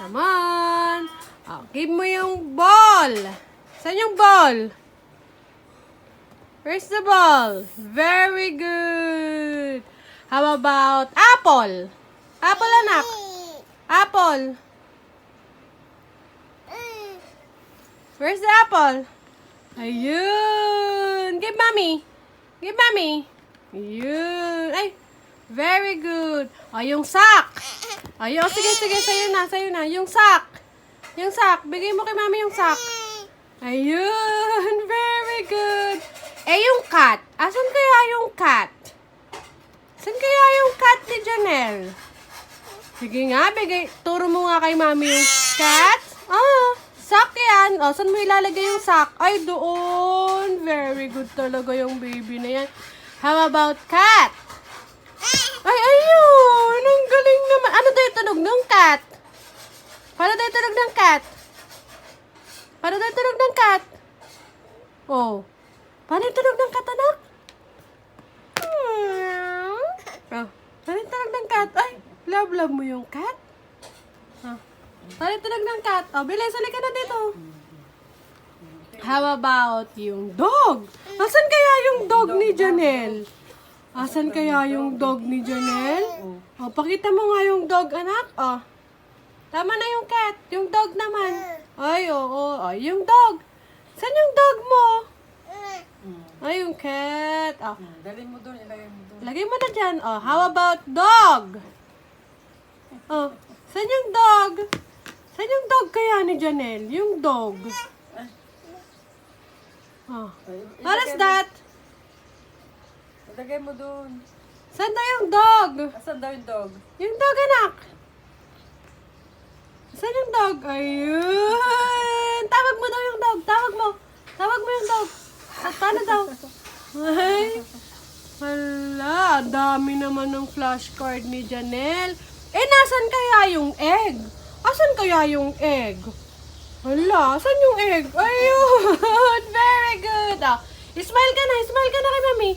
Come on. Oh, give mo yung ball. Saan yung ball? Where's the ball? Very good. How about apple? Apple, anak. Apple. Where's the apple? Ayun. Give mommy. Give mommy. Ayun. Ay, very good. O, yung sack. Ayun, sige, sige, sa'yo na, sa'yo na. Yung sack. Yung sack. Bigay mo kay mami yung sack. Ayun, very good. Eh, yung cat. Asan kaya yung cat? Saan kaya yung cat ni Janelle? Sige nga, bigay. Turo mo nga kay mami yung cat. Ah, sack yan. O, saan mo ilalagay yung sack? Ay, doon. Very good talaga yung baby na yan. How about cat? Ay, ayun. Ang galing naman. Ano daw yung tunog ng cat? Paano daw yung tunog ng cat? Paano daw yung tunog ng cat? Oh. Paano yung tunog ng cat, anak? Oh. Paano yung tunog ng cat? Ay, love-love mo yung cat? Oh. Paano yung tunog ng cat? Oh, bilis, halika na dito. How about yung dog? Asan kaya yung dog ni Janelle? Asan kaya yung dog ni Janelle? Oh, pakita mo nga yung dog, anak. Oh. Tama na yung cat. Yung dog naman. Ay, oo. Ay, yung dog. Saan yung dog mo? Ay, yung cat. Oh. Dali mo doon, ilagay mo doon. Lagay mo na dyan. Oh, how about dog? Oh, saan yung dog? Saan yung dog kaya ni Janelle? Yung dog. Oh. What is that? Ilagay mo doon. Saan daw yung dog? Asan daw yung dog? Yung dog, anak. Dog? Ayun. Tawag mo daw yung dog. Tawag mo. Tawag mo yung dog. Ah, paano daw? Ay. Hala, dami naman ng flashcard ni Janelle. Eh, nasan kaya yung egg? Asan kaya yung egg? Hala, saan yung egg? Ayun! Very good! Ah, smile ka na, smile ka na kay mami.